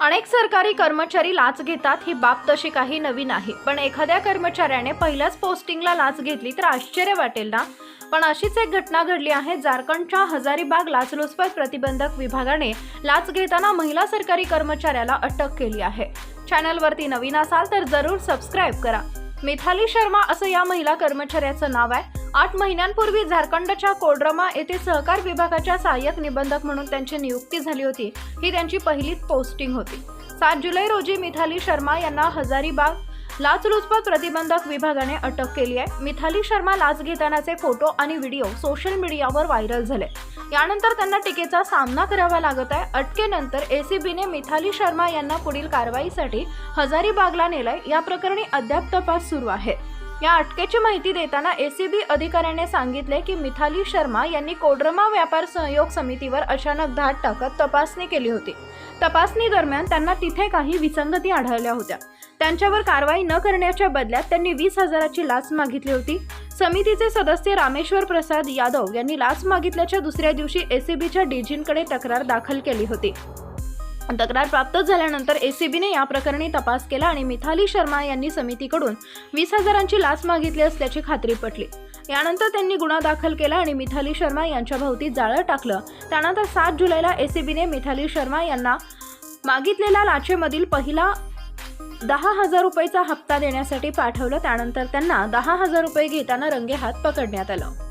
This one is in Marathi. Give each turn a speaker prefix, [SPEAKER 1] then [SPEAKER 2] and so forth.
[SPEAKER 1] अनेक सरकारी कर्मचारी लाच घेतात ही बाब तशी काही नवी नाही. पण एखाद्या कर्मचाऱ्याने पहिल्याच पोस्टिंगला लाच घेतली तर आश्चर्य वाटेल ना? पण अशीच एक घटना घडली आहे झारखंडच्या हजारीबाग लाचलुचपत प्रतिबंधक विभागाने लाच घेताना महिला सरकारी कर्मचाऱ्याला अटक केली आहे. चॅनलवरती नवीन असाल तर जरूर सबस्क्राईब करा. मिथाली शर्मा असं या महिला कर्मचाऱ्याचं नाव आहे. आठ महिन्यांपूर्वी झारखंडच्या कोडरमा येथे सहकार विभागाच्या सहाय्यक निबंधक म्हणून त्यांची नियुक्ती झाली होती. ही त्यांची पहिलीच पोस्टिंग होती. सात जुलै रोजी मिथाली शर्मा यांना हजारीबाग लाचलुचपत प्रतिबंधक विभागाने अटक केली आहे. मिथाली शर्मा लाच घेतानाचे फोटो आणि व्हिडिओ सोशल मीडियावर व्हायरल झाले. यानंतर त्यांना टीकेचा सामना करावा लागत आहे. अटकेनंतर एसीबीने मिथाली शर्मा यांना पुढील कारवाईसाठी हजारीबागला नेलंय. या प्रकरणी अद्याप तपास सुरू आहे. या अटकेची माहिती देताना एसीबी अधिकाऱ्याने सांगितले की मिथाली शर्मा यांनी कोडरमा व्यापार सहयोग समितीवर अचानक धाड टाकत तपासणी केली होती. तपासणी दरम्यान त्यांना तिथे काही विसंगती आढळल्या होत्या. त्यांच्यावर कारवाई न करण्याच्या बदल्यात त्यांनी वीस हजाराची लाच मागितली होती. समितीचे सदस्य रामेश्वर प्रसाद यादव यांनी लाच मागितल्याच्या दुसऱ्या दिवशी एसीबीच्या डीजींकडे तक्रार दाखल केली होती. तक्रार प्राप्त झाल्यानंतर ए सी बीने या प्रकरणी तपास केला आणि मिथाली शर्मा यांनी समितीकडून वीस हजारांची लाच मागितली असल्याची खात्री पटली. यानंतर त्यांनी गुन्हा दाखल केला आणि मिथाली शर्मा यांच्या भोवती जाळं टाकलं. त्यानंतर सात जुलैला ए सी बीने मिथाली शर्मा यांना मागितलेल्या लाचेमधील पहिला दहा हजार रुपयेचा हप्ता देण्यासाठी पाठवलं. त्यानंतर त्यांना दहा हजार रुपये घेताना रंगेहात पकडण्यात आलं.